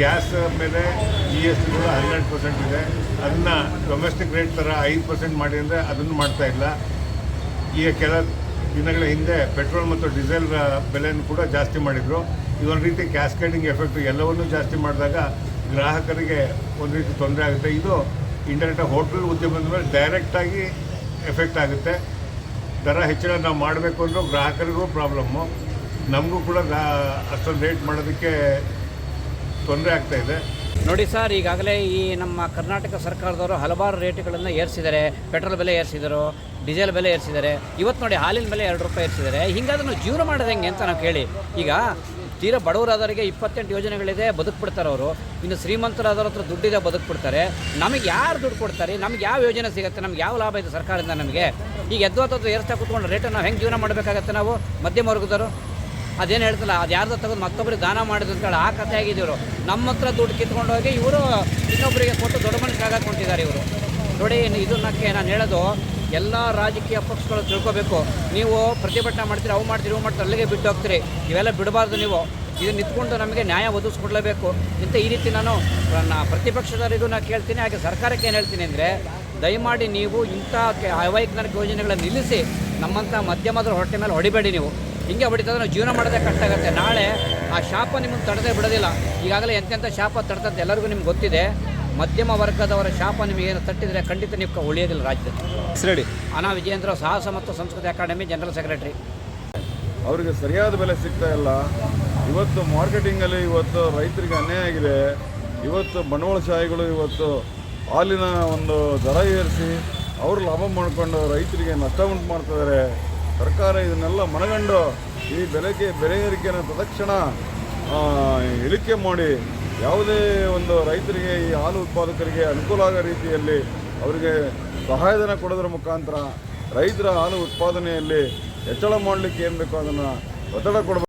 Gas ಮೇಲೆ G S T ಕೂಡ ಹನ್ನೆರಡು ಪರ್ಸೆಂಟ್ ಇದೆ. ಅದನ್ನು ಡೊಮೆಸ್ಟಿಕ್ ರೇಟ್ ಥರ ಐದು ಪರ್ಸೆಂಟ್ ಮಾಡಿ ಅಂದರೆ ಅದನ್ನು ಮಾಡ್ತಾ ಇಲ್ಲ. ಈಗ ಕೆಲ ದಿನಗಳ ಹಿಂದೆ ಪೆಟ್ರೋಲ್ ಮತ್ತು ಡೀಸೆಲ್ ಬೆಲೆಯನ್ನು ಕೂಡ ಜಾಸ್ತಿ ಮಾಡಿದರು. ಇದೊಂದು ರೀತಿ ಕ್ಯಾಸ್ಕೇಡಿಂಗ್ ಎಫೆಕ್ಟ್ ಎಲ್ಲವನ್ನೂ ಜಾಸ್ತಿ ಮಾಡಿದಾಗ ಗ್ರಾಹಕರಿಗೆ ಒಂದು ರೀತಿ ತೊಂದರೆ ಆಗುತ್ತೆ. ಇದು ಇಂಟರ್ನೆಟ್ ಹೋಟೆಲ್ ಉದ್ಯಮದ ಮೇಲೆ ಡೈರೆಕ್ಟಾಗಿ ಎಫೆಕ್ಟ್ ಆಗುತ್ತೆ. ದರ ಹೆಚ್ಚಳ ನಾವು ಮಾಡಬೇಕು ಅಂದರೂ ಗ್ರಾಹಕರಿಗೂ ಪ್ರಾಬ್ಲಮ್ಮು ನಮಗೂ ಕೂಡ ಅಷ್ಟೊಂದು ರೇಟ್ ಮಾಡೋದಕ್ಕೆ ತೊಂದರೆ ಆಗ್ತಾ ಇದೆ. ನೋಡಿ ಸರ್, ಈಗಾಗಲೇ ಈ ನಮ್ಮ ಕರ್ನಾಟಕ ಸರ್ಕಾರದವರು ಹಲವಾರು ರೇಟ್ಗಳನ್ನು ಏರಿಸಿದ್ದಾರೆ. ಪೆಟ್ರೋಲ್ ಬೆಲೆ ಏರಿಸಿದರು, ಡೀಸೆಲ್ ಬೆಲೆ ಏರಿಸಿದ್ದಾರೆ. ಇವತ್ತು ನೋಡಿ ಹಾಲಿನ ಬೆಲೆ ಎರಡು ರೂಪಾಯಿ ಏರಿಸಿದ್ದಾರೆ. ಹಿಂಗಾದ್ರೆ ಅದನ್ನು ಜೀವನ ಮಾಡೋದು ಹೆಂಗೆ ಅಂತ ನಾವು ಕೇಳಿ. ಈಗ ತೀರಾ ಬಡವರಾದವರಿಗೆ ಇಪ್ಪತ್ತೆಂಟು ಯೋಜನೆಗಳಿದೆ, ಬದುಕ್ಬಿಡ್ತಾರೆ ಅವರು. ಇನ್ನು ಶ್ರೀಮಂತರಾದವ್ರ ಹತ್ರ ದುಡ್ಡಿದೆ, ಬದುಕ್ಬಿಡ್ತಾರೆ. ನಮಗೆ ಯಾರು ದುಡ್ಡು ಕೊಡ್ತಾರೆ? ನಮ್ಗೆ ಯಾವ ಯೋಜನೆ ಸಿಗುತ್ತೆ? ನಮ್ಗೆ ಯಾವ ಲಾಭ ಇದೆ ಸರ್ಕಾರದಿಂದ ನಮಗೆ? ಈಗ ಎದ್ದು ಅಥವಾ ಏರಿಸ್ತಾ ಕುತ್ಕೊಂಡು ರೇಟನ್ನು ನಾವು ಹೆಂಗೆ ಜೀವನ ಮಾಡಬೇಕಾಗತ್ತೆ ನಾವು? ಮಧ್ಯಮ ವರ್ಗದವರು ಅದೇನು ಹೇಳ್ತಲ್ಲ, ಅದು ಯಾರ್ದೋ ತೆಗೆದು ಮತ್ತೊಬ್ಬರಿಗೆ ದಾನ ಮಾಡಿದ್ರು ಅಂತೇಳಿ ಆ ಕಥೆ ಆಗಿದ್ರು ನಮ್ಮ ಹತ್ರ ದುಡ್ಡು ಕಿತ್ಕೊಂಡು ಹೋಗಿ ಇವರು ಇನ್ನೊಬ್ಬರಿಗೆ ಕೊಟ್ಟು ದೊಡ್ಡ ಮನುಷ್ಯರಾಗ ಹೊಂಟಿದ್ದಾರೆ ಇವರು. ನೋಡಿ ಇದನ್ನಕ್ಕೆ ನಾನು ಹೇಳೋದು, ಎಲ್ಲ ರಾಜಕೀಯ ಪಕ್ಷಗಳು ತಿಳ್ಕೊಬೇಕು. ನೀವು ಪ್ರತಿಭಟನೆ ಮಾಡ್ತೀರಿ, ಅವು ಮಾಡ್ತೀರಿ, ಇವು ಮಾಡ್ತೀರಿ, ಅಲ್ಲಿಗೆ ಬಿಟ್ಟು ಹೋಗ್ತೀರಿ. ಇವೆಲ್ಲ ಬಿಡಬಾರ್ದು ನೀವು. ಇದು ನಿಂತ್ಕೊಂಡು ನಮಗೆ ನ್ಯಾಯ ಒದಗಿಸ್ಕೊಡ್ಲೇಬೇಕು. ಇಂಥ ಈ ರೀತಿ ನಾನು ನನ್ನ ಪ್ರತಿಪಕ್ಷದವರಿಗೂ ನಾನು ಕೇಳ್ತೀನಿ, ಹಾಗೆ ಸರ್ಕಾರಕ್ಕೆ ಏನು ಹೇಳ್ತೀನಿ ಅಂದರೆ, ದಯಮಾಡಿ ನೀವು ಇಂಥ ಅವೈಜ್ಞಾನಿಕ ಯೋಜನೆಗಳನ್ನು ನಿಲ್ಲಿಸಿ ನಮ್ಮಂಥ ಮಧ್ಯಮದ ಹೊಟ್ಟೆ ಮೇಲೆ ಹೊಡಿಬೇಡಿ ನೀವು. ಹಿಂಗೆ ಹೊಡಿತಂದ್ರೆ ನಾವು ಜೀವನ ಮಾಡೋದೇ ಕಷ್ಟ ಆಗುತ್ತೆ. ನಾಳೆ ಆ ಶಾಪ ನಿಮ್ಮನ್ನು ತಡೆದೇ ಬಿಡೋದಿಲ್ಲ. ಈಗಾಗಲೇ ಎಂತೆಂಥ ಶಾಪ ತಡ್ತಂತ ಎಲ್ಲರಿಗೂ ನಿಮ್ಗೆ ಗೊತ್ತಿದೆ. ಮಧ್ಯಮ ವರ್ಗದವರ ಶಾಪ ನಿಮಗೆ ಏನು ತಟ್ಟಿದರೆ ಖಂಡಿತ ನೀವು ಉಳಿಯೋದಿಲ್ಲ ರಾಜ್ಯದಲ್ಲಿ. ಸರಿ ಅನಾ ವಿಜಯೇಂದ್ರ ಸಾಹಸ ಮತ್ತು ಸಂಸ್ಕೃತಿ ಅಕಾಡೆಮಿ ಜನರಲ್ ಸೆಕ್ರೆಟರಿ. ಅವರಿಗೆ ಸರಿಯಾದ ಬೆಲೆ ಸಿಗ್ತಾ ಇಲ್ಲ. ಇವತ್ತು ಮಾರ್ಕೆಟಿಂಗಲ್ಲಿ ಇವತ್ತು ರೈತರಿಗೆ ಅನ್ಯಾಯ ಆಗಿದೆ. ಇವತ್ತು ಬಂಡವಾಳಶಾಹಿಗಳು ಇವತ್ತು ಹಾಲಿನ ಒಂದು ದರ ಏರಿಸಿ ಅವರು ಲಾಭ ಮಾಡಿಕೊಂಡು ರೈತರಿಗೆ ನಷ್ಟ ಉಂಟು ಮಾಡ್ತಿದ್ದಾರೆ ಸರ್ಕಾರ ಇದನ್ನೆಲ್ಲ ಮನಗಂಡು ಈ ಬೆಲೆಗೆ ಬೆಲೆ ಏರಿಕೆಯನ್ನು ತದಕ್ಷಣ ಇಳಿಕೆ ಮಾಡಿ ಯಾವುದೇ ಒಂದು ರೈತರಿಗೆ, ಈ ಹಾಲು ಉತ್ಪಾದಕರಿಗೆ ಅನುಕೂಲ ಆಗೋ ರೀತಿಯಲ್ಲಿ ಅವರಿಗೆ ಸಹಾಯಧನ ಕೊಡೋದ್ರ ಮುಖಾಂತರ ರೈತರ ಹಾಲು ಉತ್ಪಾದನೆಯಲ್ಲಿ ಹೆಚ್ಚಳ ಮಾಡಲಿಕ್ಕೆ ಏನು ಬೇಕೋ ಅದನ್ನು ಒತ್ತಡ ಕೊಡಬೇಕು.